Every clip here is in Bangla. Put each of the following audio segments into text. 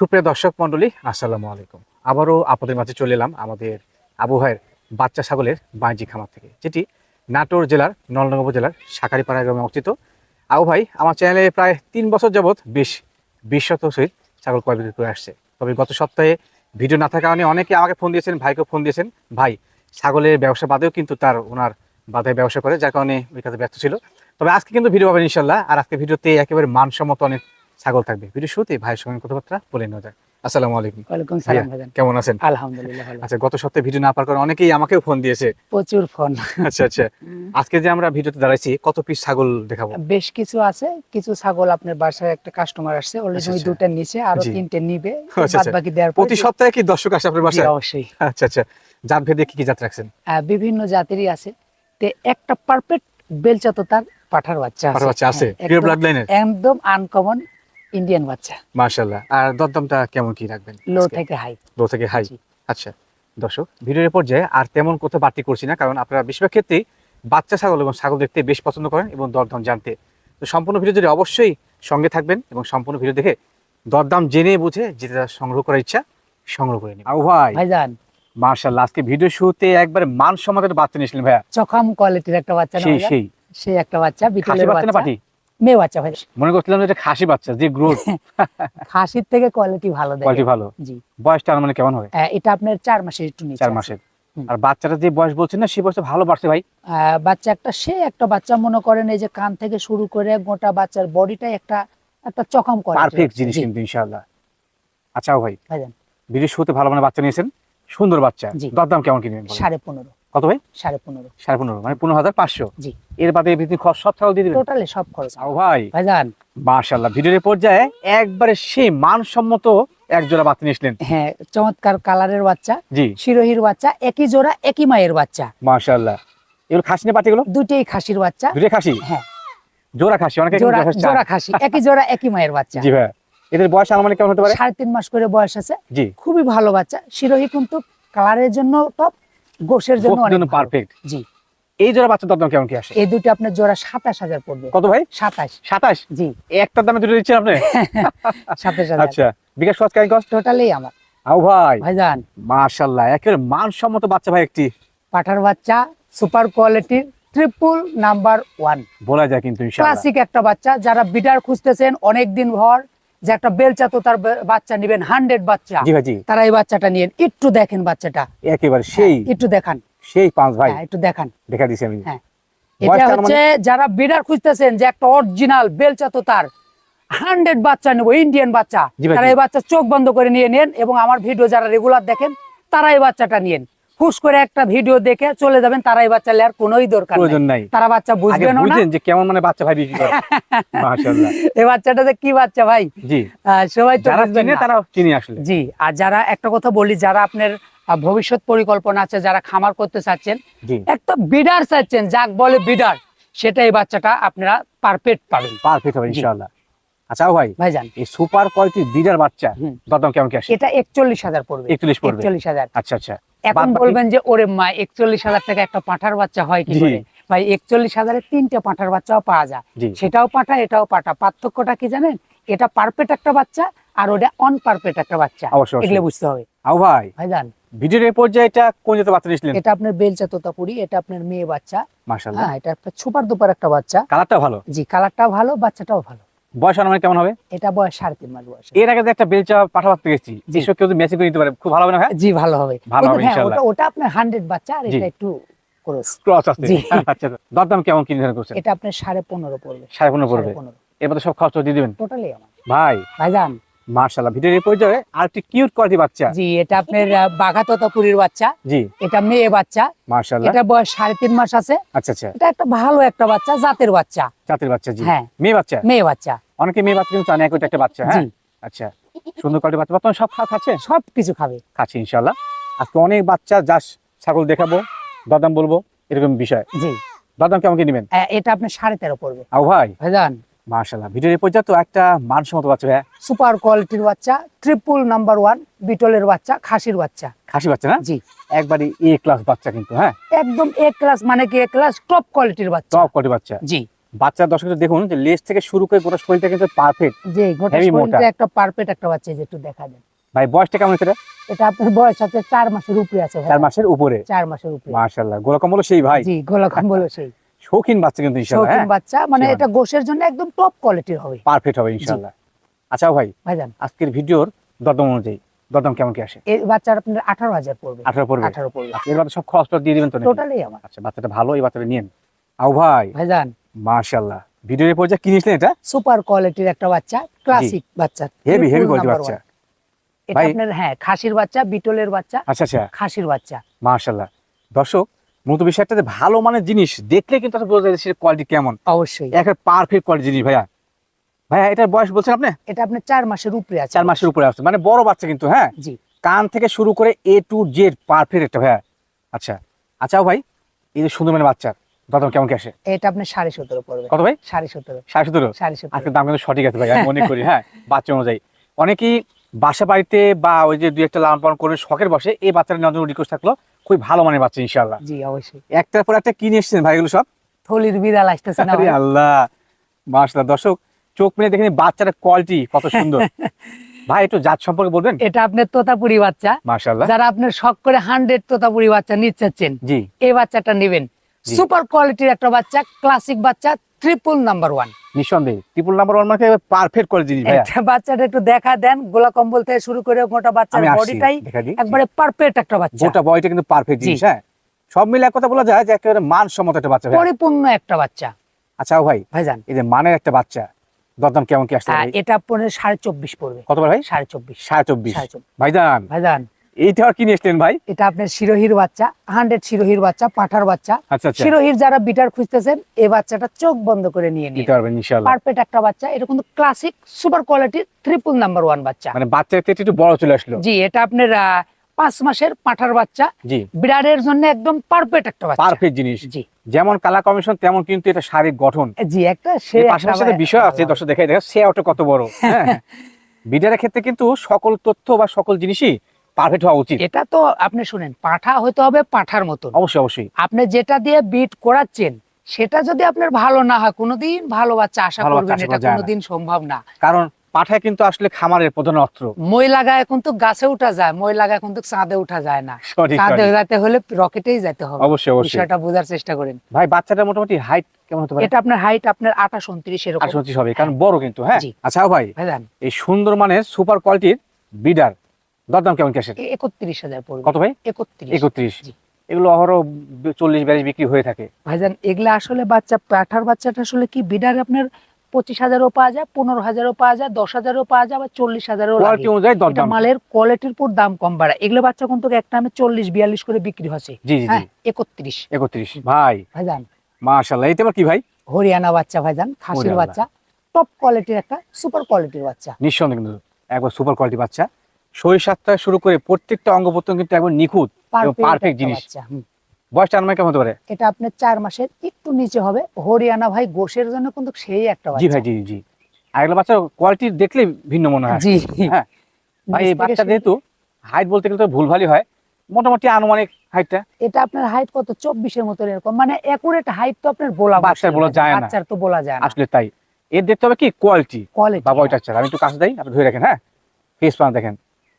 সুপ্রিয় দর্শক মণ্ডলী, আসসালামু আলাইকুম। আবারও আপনাদের মাঝে চলে এলাম আমাদের আবহাওয়ার বাচ্চা ছাগলের বাণিজ্যিক খামার থেকে, যেটি নাটোর জেলার, নলনগর জেলার শাকারিপাড়া গ্রামে অবস্থিত। আবু ভাই, আমার চ্যানেলে প্রায় তিন বছর যাবৎ বেশ বিশ শত সহিত ছাগল ক্রয় বিক্রি করে আসছে। তবে গত সপ্তাহে ভিডিও না থাকার কারণে অনেকে আমাকে ফোন দিয়েছেন ভাইকে ফোন দিয়েছেন। ভাই, ছাগলের ব্যবসা বাদেও কিন্তু তার ওনার বাধে ব্যবসা করে, যার কারণে ওই কাজে ব্যস্ত ছিল। তবে আজকে কিন্তু ভিডিও পাবেন ইনশাল্লাহ আর আজকে ভিডিওতে একেবারে মানসম্মত অনেক ছাগল থাকবে। ভিডিও শুরুতে ভাইয়ের সঙ্গে কথাবার্তা বলে নেওয়া যায় আসসালামু আলাইকুম। ওয়ালাইকুম সালাম কেমন আছেন? আলহামদুলিল্লাহ ভালো। আচ্ছা গত সপ্তাহে ভিডিও না অনেকেই আমাকেও ফোন দিয়েছে। প্রচুর ফোন। আচ্ছা আচ্ছা। আজকে যে আমরা ভিডিওতে দাঁড়াইছি কত পিস ছাগল দেখাবো? বেশ কিছু আছে। কিছু ছাগল আপনার বাসায় একটা কাস্টমার আসছে। অলরেডি আচ্ছা, ওই আচ্ছা। নিচে আরও তিনটে নিবে। আচ্ছা, বাদ আচ্ছা। বাকি দেওয়ার প্রতি সপ্তাহে কি দর্শক আসে আপনার বাসায়? অবশ্যই। আচ্ছা আচ্ছা। জাত ভেদে কি কি জাত রাখছেন? বিভিন্ন জাতেরই আছে। তে একটা পারফেক্ট বেলচা তো তার পাঠার বাচ্চা পাঠার বাচ্চা আছে। হ্যাঁ, একদম- একদম আনকমন ইন্ডিয়ান বাচ্চা। মাশাআল্লাহ। আর দরদামটা কেমন কি রাখবেন লো থেকে হাই লো থেকে হাই আচ্ছা দর্শক ভিডিওর পর্যায়ে আর তেমন কোথাও বাড়তি করছি না কারণ আপনারা বেশিরভাগ ক্ষেত্রেই বাচ্চা ছাগল এবং ছাগল দেখতে বেশ পছন্দ করেন এবং দরদাম জানতে। তো সম্পূর্ণ ভিডিও যদি অবশ্যই সঙ্গে থাকবেন এবং সম্পূর্ণ ভিডিও দেখে দরদাম জেনে বুঝে যেটা সংগ্রহ করার ইচ্ছা সংগ্রহ করে নিন আবু ভাই ভাইজান। মার্শাল্লাহ আজকে ভিডিও শুরুতে একবার মান একটা বাচ্চা নিয়েছিলেন ভাইয়া। চখাম কোয়ালিটির একটা বাচ্চা সেই সেই। সেই একটা বাচ্চা খাসি বাচ্চা না বাচ্চা। পাটি? মেয়ে বাচ্চা ভাই মনে করছিলাম এটা খাসি বাচ্চা যে গ্রোথ খাসির থেকে কোয়ালিটি ভালো দেয় কোয়ালিটি ভালো। জি। বয়সটা মানে কেমন হবে? এটা আপনার চার মাসের একটু নিচে চার আছে। মাসের। আর বাচ্চাটা যে বয়স বলছেন না সেই বয়সটা ভালো বাড়ছে ভাই? বাচ্চা একটা সে একটা বাচ্চা মনে করেন এই যে কান থেকে শুরু করে গোটা বাচ্চার বডিটাই একটা একটা চকম করে। পারফেক্ট জিনিস কিন্তু ইনশাআল্লাহ। আচ্ছা ভাই ভিডিও শুরুতে ভালো মানে বাচ্চা নিয়েছেন। সুন্দর বাচ্চা। দরদাম কেমন কিনবেন? সাড়ে পনেরো। কত ভাই? সাড়ে পনেরো। সাড়ে পনেরো মানে পনেরো হাজার পাঁচশো। জি। এর বাদে সব দিয়ে দিবেন? টোটালি সব খরচ। আও ভাই। ভাইজান। মাশাল্লাহ ভিডিওর পর্যায়ে একবারে সেই মানসম্মত এক জোড়া বাচ্চা নিয়েছিলেন। হ্যাঁ চমৎকার কালারের বাচ্চা জি। শিরোহির বাচ্চা একই জোড়া একই মায়ের বাচ্চা। মাশাল্লাহ এগুলো খাসি না পাটিগুলো দুটেই খাসির বাচ্চা। খাসি? হ্যাঁ। জোড়া খাসি অনেকে জোড়া জোড়া খাসি একই জোড়া একই মায়ের বাচ্চা। জি ভাই। এদের বয়স আনুমানিক কেমন হতে পারে? সাড়ে তিন মাস করে বয়স আছে। জি। খুবই ভালো বাচ্চা। শিরোহি কিন্তু কালারের জন্য টপ গোশের জন্য অনেক পারফেক্ট জি। এই জোড়া বাচ্চার দরদাম কেমন কি আসে? এই দুটো আপনার জোড়া সাতাশ হাজার পড়বে। কত ভাই? সাতাশ। সাতাশ? জি। একটার দামে দুটো দিচ্ছেন আপনি? সাতাশ হাজার। আচ্ছা বিকাশ খরচ কাই কষ্ট টোটালি আমার। আও ভাই। ভাইজান একেবারে মানসম্মত বাচ্চা ভাই একটি। পাঠার বাচ্চা সুপার কোয়ালিটির ট্রিপল নাম্বার ওয়ান বলা যায় কিন্তু ইনশাআল্লাহ। ক্লাসিক একটা বাচ্চা যারা বিডার খুঁজতেছেন অনেক দিন ভর যে একটা বেলচা তো তার বাচ্চা নিবেন হান্ড্রেড বাচ্চা। তারা এই বাচ্চাটা নিয়ে একটু দেখেন বাচ্চাটা। একেবারে সেই হ্যাঁ, একটু দেখান। সেই পাঁচ ভাই। হ্যাঁ, একটু দেখান। দেখা দিছি আমি। হ্যাঁ। এটা হচ্ছে যারা বিডার খুঁজতেছেন যে একটা অরিজিনাল বেলচা তো তার হান্ড্রেড বাচ্চা নেব ইন্ডিয়ান বাচ্চা। তারা এই বাচ্চা চোখ বন্ধ করে নিয়ে নেন এবং আমার ভিডিও যারা রেগুলার দেখেন তারা এই বাচ্চাটা নিন। করে একটা ভিডিও দেখে চলে যাবেন তারা এই বাচ্চা কোনোই দরকার প্রয়োজন নাই। তারা বাচ্চা বুঝবেন না। বুঝেন যে কেমন মানে বাচ্চা ভাই বিক্রি করে। মাশাআল্লাহ। এই বাচ্চাটা যে কি বাচ্চা ভাই? জি। সবাই তো যারা চিনে তারা চিনি আসলে। জি আর যারা একটা কথা বলি যারা আপনার ভবিষ্যৎ পরিকল্পনা আছে যারা খামার করতে চাচ্ছেন জি। একটা বিডার চাচ্ছেন যাক বলে বিডার সেটা এই বাচ্চাটা আপনারা পারফেক্ট পাবেন। পারফেক্ট হবে। ইনশাআল্লাহ। আচ্ছা ভাই ভাইজান। এই সুপার কোয়ালিটির বিডার বাচ্চা। দরদাম কেমন কি আসে? এটা একচল্লিশ হাজার পড়বে। একচল্লিশ পড়বে। একচল্লিশ হাজার। আচ্ছা আচ্ছা। এখন বলবেন যে ওরে মা একচল্লিশ হাজার টাকা একটা পাঁঠার বাচ্চা হয় কি করে? ভাই একচল্লিশ হাজারে তিনটে পাঁঠার বাচ্চাও পাওয়া যায়। সেটাও পাঠা এটাও পাঠা পার্থক্যটা কি জানেন? এটা পারফেক্ট একটা বাচ্চা আর ওটা অনপারফেক্ট একটা বাচ্চা। এগুলো বুঝতে হবে। আও ভাই ভাইজান। ভিডিওর এই পর্যায়ে এটা কোন জাতের বাচ্চা নিয়েছিলেন? এটা আপনার বেলচা তোতাপুরি এটা আপনার মেয়ে বাচ্চা। মাশাআল্লাহ। হ্যাঁ এটা একটা সুপার দুপার একটা বাচ্চা। কালারটা ভালো? জি কালারটাও ভালো বাচ্চাটাও ভালো। বয়স কেমন হবে? এটা বয়স সাড়ে তিন মাস বয়স। এর আগে যে একটা বেলচা পাঠা বাচ্চা গেছি কেউ ম্যাচিং করে নিতে পারে খুব ভালো হবে না ভাই? জি ভালো হবে। ভালো হবে হ্যাঁ, ইনশাআল্লাহ। ওটা ওটা আপনার হান্ড্রেড বাচ্চা আর এটা একটু ক্রস ক্রস আছে। আচ্ছা দরদাম কেমন কি নির্ধারণ করছেন? এটা আপনার সাড়ে পনেরো পড়বে। সাড়ে পনেরো পড়বে। পনেরো। এবার তো সব খরচ দিয়ে দিবেন? টোটালি আমার। ভাই। ভাইজান মার্শাল্লাহ ভিডিওর এই পর্যায়ে আর একটি কিউট কোয়ালিটি বাচ্চা। জি এটা আপনার আহ, বাঘা তোতাপুরির বাচ্চা। জি। এটা মেয়ে বাচ্চা। মার্শাল্লাহ এটা বয়স সাড়ে তিন মাস আছে। আচ্ছা আচ্ছা। এটা একটা ভালো একটা বাচ্চা জাতের বাচ্চা। জাতের বাচ্চা জি। হ্যাঁ। মেয়ে বাচ্চা? মেয়ে বাচ্চা। অনেকে মেয়ে বাচ্চা কিন্তু চান একই একটা বাচ্চা হ্যাঁ? আচ্ছা সুন্দর কোয়ালিটি বাচ্চা। বর্তমানে সব খাচ্ছে? সব কিছু খাবে। খাচ্ছে ইনশাল্লাহ আজকে অনেক বাচ্চা যাস ছাগল দেখাবো দরদাম বলব এরকম বিষয়। জি। দরদাম কেমন কি নেবেন? এটা আপনার সাড়ে তেরো পড়বে। আও ভাই। ভাইজান মার্শাল্লাহ ভিডিওর এই পর্যায়ে তো একটা মানসম্মত বাচ্চা ভাই সুপার কোয়ালিটির বাচ্চা ট্রিপল নাম্বার ওয়ান বিটলের বাচ্চা খাসির বাচ্চা। খাসি বাচ্চা না? জি। একবারই এ ক্লাস বাচ্চা কিন্তু হ্যাঁ? একদম এ ক্লাস মানে কি এ ক্লাস টপ কোয়ালিটির বাচ্চা। টপ কোয়ালিটি বাচ্চা। জি। বাচ্চা দর্শক দেখুন যে লেজ থেকে শুরু করে গোটা শরীরটা কিন্তু পারফেক্ট যে গোটা শরীরটা একটা পারফেক্ট একটা বাচ্চা যে একটু দেখা দেন ভাই বয়সটা কেমন এটা? এটা আপনার বয়স আছে চার মাসের উপরে আছে ভাই চার মাসের উপরে? চার মাসের উপরে। মাশাআল্লাহ গোলাকম বলো সেই ভাই? জি গোলা কম্বল সেই। শৌখিন বাচ্চা কিন্তু ইনশাআল্লাহ শৌখিন হ্যাঁ? বাচ্চা মানে এটা গোশের জন্য একদম টপ কোয়ালিটির হবে। পারফেক্ট হবে ইনশাআল্লাহ। আচ্ছা ভাই ভাইজান। আজকের ভিডিওর দরদাম অনুযায়ী দরদাম কেমন কি আসে? এই বাচ্চার আপনার আঠারো হাজার পড়বে। আঠারো পড়বে? আঠারো পড়বে। আচ্ছা, এর বাদে সব খরচ দিয়ে দিবেন তো? টোটালি আমার। আচ্ছা বাচ্চাটা ভালো এই বাচ্চাটা নিয়েন। আও ভাই। ভাইজান। মাশাআল্লাহ। ভিডিওর পর্যায়ে কিনেছিলেন এটা? সুপার কোয়ালিটির একটা বাচ্চা ক্লাসিক বাচ্চা হেভি হেভি Triple কোয়ালিটি বাচ্চা। এটা আপনার হ্যাঁ খাসির বাচ্চা বিটলের বাচ্চা। আচ্ছা আচ্ছা। খাসির বাচ্চা। মাশাআল্লাহ। দর্শক মূলত বিষয়টা যে ভালো মানের জিনিস দেখলে কিন্তু বোঝা যায় কোয়ালিটি কেমন। অবশ্যই। একটা পারফেক্ট কোয়ালিটি জিনিস ভাইয়া। ভাইয়া এটার বয়স বলছেন আপনি? এটা আপনার চার মাসের উপরে আছে। চার মাসের উপরে আসছে মানে বড় বাচ্চা কিন্তু হ্যাঁ? জি। কান থেকে শুরু করে এ টু জেড পারফেক্ট একটা ভাইয়া। আচ্ছা আচ্ছা ভাই এই যে সুন্দর মানে বাচ্চা দাদা কেমন কি আসে? এটা আপনার সাড়ে সতেরো পড়বে। কত ভাই? সাড়ে সতেরো। সাড়ে সতেরো? সাড়ে সতেরো। আজকে দাম কিন্তু সঠিক আছে ভাই আমি মনে করি হ্যাঁ বাচ্চা অনুযায়ী। অনেকেই বাসা বাড়িতে বা ওই যে দুই একটা লালন পালন করে শখের বসে এই বাচ্চাটা নেওয়ার জন্য রিকোয়েস্ট থাকল। খুবই ভালো মানের বাচ্চা ইনশাল্লাহ জি অবশ্যই। একটার পর একটা কিনে এসেছেন ভাই এগুলো সব? থলির বিড়াল আসতেছে না আল্লাহ মাশাআল্লাহ। দর্শক চোখ মেলে দেখেন বাচ্চাটার কোয়ালিটি কত সুন্দর। ভাই একটু জাত সম্পর্কে বলবেন? এটা আপনার তোতাপুরি বাচ্চা। মাশাআল্লাহ। যারা আপনার শখ করে হান্ড্রেড তোতাপুরি বাচ্চা নিচ্ছেন জি। এই বাচ্চাটা নেবেন। সুপার কোয়ালিটির একটা বাচ্চা ক্লাসিক বাচ্চা ট্রিপল নাম্বার ওয়ান নিঃসন্দেহে। ট্রিপল নাম্বার ওয়ান মানে পারফেক্ট করে জিনিস ভাইয়া। বাচ্চাটা একটু দেখা দেন গোলা কম্বল থেকে শুরু করে গোটা বাচ্চার বডিটাই একবারে পারফেক্ট একটা বাচ্চা। গোটা বয়টা কিন্তু পারফেক্ট জিনিস হ্যাঁ? সব মিলে এক কথা বলা যায় যে একেবারে মানসম্মত একটা বাচ্চা পরিপূর্ণ একটা বাচ্চা। আচ্ছা ভাই ভাইজান। এই যে মানের একটা বাচ্চা দরদাম কেমন কি আসছে এটা সাড়ে চব্বিশ পড়বে। ভাই? সাড়ে চব্বিশ। সাড়ে চব্বিশ। সাড়ে চব্বিশ। ভাইজান। ভাইজান। এইটা আর কিনে এসলেন ভাই? এটা আপনার শিরোহির বাচ্চা হান্ড্রেড শিরোহির বাচ্চা পাঠার বাচ্চা। আচ্ছা আচ্ছা। শিরোহির যারা বিটার খুঁজতেছেন এই বাচ্চাটা চোখ বন্ধ করে নিয়ে দিতে পারবেন ইনশাআল্লাহ। পারফেক্ট একটা বাচ্চা। এটা কিন্তু ক্লাসিক সুপার কোয়ালিটির ট্রিপল নাম্বার ওয়ান বাচ্চা। মানে বাচ্চা একটু বড় চলে আসলো। জি এটা আপনার পাঁচ মাসের পাঠার বাচ্চা। জি। বিড়ারের জন্য একদম পারফেক্ট একটা বাচ্চা। পারফেক্ট জিনিস। জি। যেমন কালা কমিশন তেমন কিন্তু এটা শারীরিক গঠন। জি একটা সে পাশাপাশি বিষয় আছে দর্শক দেখাই দেখা সে ওটা কত বড়। হ্যাঁ। বিডারের ক্ষেত্রে কিন্তু সকল তথ্য বা সকল জিনিসই পারফেক্ট হওয়া উচিত। এটা তো আপনি শুনেন পাঠা হতে হবে পাঠার মতন। অবশ্যই অবশ্যই। আপনি যেটা দিয়ে বিট করাচ্ছেন সেটা যদি আপনার ভালো না হয় কোনোদিন ভালো বাচ্চা আশা করবেন এটা। কোনোদিন সম্ভব না। কারণ পাঠায় কিন্তু আসলে খামারের প্রধান অস্ত্র। মই লাগায় কিন্তু গাছে উঠা যায় মই লাগায় কিন্তু চাঁদে উঠা যায় না। চাঁদে যেতে হলে রকেটেই যেতে হবে। অবশ্যই অবশ্যই। বিষয়টা বোঝার চেষ্টা করেন। ভাই বাচ্চাটা মোটামুটি হাইট কেমন হতে পারে? এটা আপনার হাইট আপনার আঠাশ উনত্রিশ এরকম। আটশো পঁচিশ হবে কারণ বড় কিন্তু হ্যাঁ? আচ্ছা ভাই এই সুন্দর মানের সুপার কোয়ালিটির বিডার দরদাম কেমন ক্যাশের? একত্রিশ হাজার পড়বে। কত ভাই? একত্রিশ। একত্রিশ। এগুলো অহরহ চল্লিশ বিয়াল্লিশ বিক্রি হয়ে থাকে। ভাইজান এগুলা আসলে বাচ্চা পাঠার বাচ্চাটা আসলে কি বিডার আপনার পঁচিশ হাজারও পাওয়া যায় পনেরো হাজারও পাওয়া যায় দশ হাজারও পাওয়া যায় আবার চল্লিশ হাজারও মালের কোয়ালিটির উপর দাম কম বাড়ায়। এগুলো বাচ্চা কিন্তু একটা আমি চল্লিশ বিয়াল্লিশ করে বিক্রি হচ্ছে। জি জি জি। হ্যাঁ একত্রিশ। একত্রিশ। ভাই। ভাইজান। মাশাল্লাহ এটা কি ভাই? হরিয়ানা বাচ্চা ভাইজান খাসির বাচ্চা। টপ কোয়ালিটির একটা সুপার কোয়ালিটির বাচ্চা। নিঃসন্দেহে কিন্তু একবার সুপার কোয়ালিটি বাচ্চা। শরীর স্বাস্থ্য শুরু করে প্রত্যেকটা অঙ্গ প্রত্যঙ্গ কিন্তু একবার নিখুঁত perfect জিনিস। বাচ্চা, হুম। বয়সটা কেমন হতে পারে এটা আপনার চার মাসের একটু নিচে হবে। হরিয়ানা ভাই গোশের জন্য কিন্তু সেই একটা জি ভাই জি জি। আর বাচ্চা কোয়ালিটি দেখলে ভিন্ন মনে হয়। জি। হ্যাঁ। ভাই এই বাচ্চা যেহেতু হাইট বলতে গেলে তো ভুলভালই হয়। মোটামুটি আনুমানিক হাইটটা এটা আপনার হাইট কত? চব্বিশের মতো এরকম। মানে একুরেট হাইট তো আপনার বলা বাচ্চার বলা যায় না। বাচ্চার তো বলা যায় না। আসলে তাই। এর দেখতে হবে কি? কোয়ালিটি কোয়ালিটি বা বয়টা আমি একটু কাছে দেই আপনি ধরে রাখেন হ্যাঁ? ফেস পান দেখেন।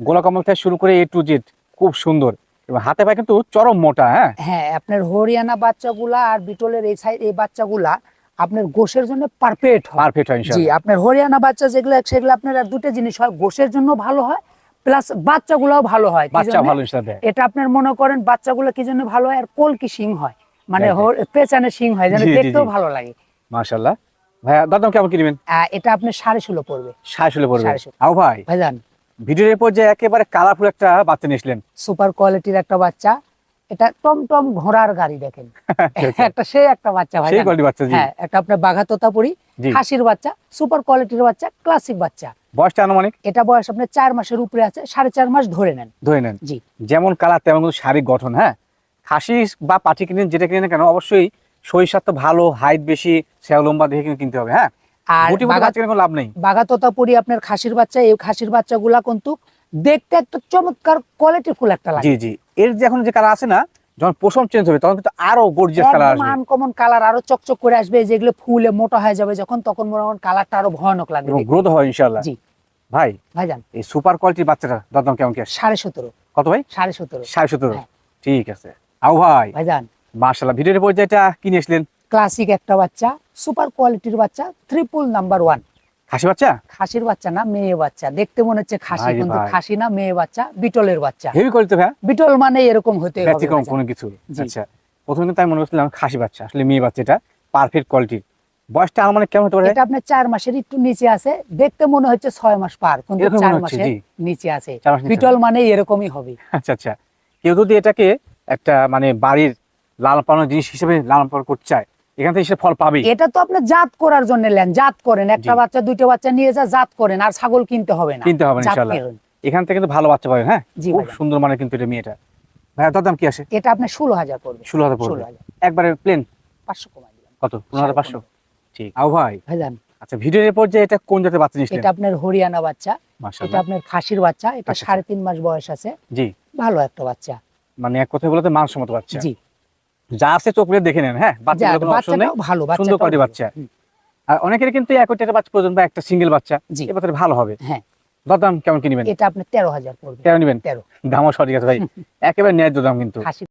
গোলা কমল থেকে শুরু করে এ টু জেড খুব সুন্দর। এবং হাতে পায়ে কিন্তু চরম মোটা হ্যাঁ? হ্যাঁ আপনার হরিয়ানা বাচ্চাগুলা আর বিটলের এই সাইড এই বাচ্চাগুলা আপনার গোশের জন্য পারফেক্ট হয়। পারফেক্ট হয় জি আপনার হরিয়ানা বাচ্চা যেগুলো সেগুলো আপনার আর দুটো জিনিস হয় গোশের জন্য ভালো হয় প্লাস বাচ্চাগুলাও ভালো হয়। বাচ্চা ভালো এটা আপনার মনে করেন বাচ্চাগুলো কি জন্য ভালো হয়? আর কলকি শিং হয়। মানে পেছনে শিং হয় যেন দেখতেও ভালো লাগে। মাশাআল্লাহ। ভাইয়া দাদাম কেমন কিনবেন এটা আপনি সাড়ে ষোলো পড়বে। সাড়ে ষোলো পড়বে। আও ভাই। ভাইজান ভিডিওর পর যে একেবারে কালারফুল একটা বাচ্চা নিয়েছিলেন সুপার কোয়ালিটির একটা বাচ্চা। এটা টমটম ঘোড়ার গাড়ি দেখেন। একটা সে একটা বাচ্চা ভাই সেই কোয়ালিটি বাচ্চা জি। হ্যাঁ একটা আপনার বাঘা তোতাপুরি খাসির বাচ্চা সুপার কোয়ালিটির বাচ্চা ক্লাসিক বাচ্চা। বয়সটা আনুমানিক? এটা বয়স আপনার চার মাসের উপরে আছে সাড়ে চার মাস ধরে নেন। ধরে নেন। জি। যেমন কালার তেমন কিন্তু শারীরিক গঠন হ্যাঁ? খাসি বা পাটি কিনেন যেটা কিনেন কেন অবশ্যই শরীর স্বাস্থ্য ভালো হাইট বেশি সেও লম্বা দেখে কিন্তু কিনতে হবে হ্যাঁ? আর লাভ নেই। বাঘা তোতাপুরি আপনার খাসির বাচ্চা এই খাসির বাচ্চাগুলা কিন্তু দেখতে একটা চমৎকার একটা লাগে। জি জি। এর যে এখন যে কালার আছে না যখন পশম চেঞ্জ হবে তখন কিন্তু আরও গর্জিয়াস কালার আসবে। আনকমন কালার আরও চকচক করে আসবে যেগুলো ফুলে মোটা হয়ে যাবে যখন তখন মনে করেন কালারটা আরও ভয়ানক লাগবে এবং গ্রোথ হয় ইনশাআল্লাহ। জি। ভাই ভাইজান। এই সুপার কোয়ালিটির বাচ্চাটা কেমন কি সাড়ে সতেরো। কত ভাই? সাড়ে সতেরো। সাড়ে সতেরো। হ্যাঁ। ঠিক আছে। আও ভাই। ভাইজান। মার্শাল্লাহ ভিডিওর পর্যায়টা কিনে আসলেন। ক্লাসিক একটা বাচ্চা। সুপার কোয়ালিটির বাচ্চা ট্রিপল নাম্বার ওয়ান খাসি বাচ্চা? খাসির বাচ্চা না মেয়ে বাচ্চা। দেখতে মনে হচ্ছে খাসি কিন্তু খাসি না মেয়ে বাচ্চা বিটলের বাচ্চা। হেভি কোয়ালিটি ভাই? বিটল মানে এরকম হতে হবে কোনো কিছু। আচ্ছা প্রথমে আমি মনে করছিলাম খাসি বাচ্চা আসলে মেয়ে বাচ্চা এটা পারফেক্ট কোয়ালিটির বয়সটা আমার মানে কেমন হতে পারে? এটা আপনার চার মাসের একটু নিচে আছে। দেখতে মনে হচ্ছে ছয় মাস পার কিন্তু এরকম চার মাসের নিচে আছে। বিটল মানে এরকমই হবে। আচ্ছা আচ্ছা। কেউ যদি এটাকে একটা মানে বাড়ির লাল পালন জিনিস হিসেবে লালন পালন করতে চায় এখান থেকে সে ফল পাবেই। এটা তো আপনি জাত করার জন্য নেন জাত করেন। একটা বাচ্চা দুইটা বাচ্চা নিয়ে যা জাত করেন আর ছাগল কিনতে হবে না। কিনতে হবে না ইনশাআল্লাহ। এখান থেকে কিন্তু ভালো বাচ্চা পাবেন হ্যাঁ? খুব সুন্দর মানে কিন্তু এটা মেয়েটা। ভাইয়া তার দাম কি আসে? এটা আপনি ষোলো হাজার পড়বে। ষোলো হাজার পড়বে। একবারে প্লেন পাঁচশো কমাই দিলাম। কত? পনেরো হাজার পাঁচশো? ঠিক। আও ভাই। ভাইজান আচ্ছা ভিডিওর পর্যায়ে এটা কোন জাতের বাচ্চা নিয়েছিলেন? এটা আপনার হরিয়ানা বাচ্চা। এটা আপনার খাসির বাচ্চা। এটা সাড়ে তিন মাস বয়স আছে। জি। ভালো একটা বাচ্চা। মানে এক কথায় বলতে মানসম্মত বাচ্চা। জি। যা আছে চোখ দেখে নেন হ্যাঁ? বাচ্চা কোনো অপশন নেই। ভালো সুন্দর কোয়ালিটি বাচ্চা। আর অনেকের কিন্তু এক কোটি টাকা বাচ্চা পর্যন্ত বা একটা সিঙ্গেল বাচ্চা এবার ভালো হবে। হ্যাঁ। দরদাম কেমন কিনবেন এটা আপনি তেরো হাজার তেরো নিবেন? তেরো। দামও সঠিক আছে ভাই। একেবারে ন্যায্য দাম কিন্তু।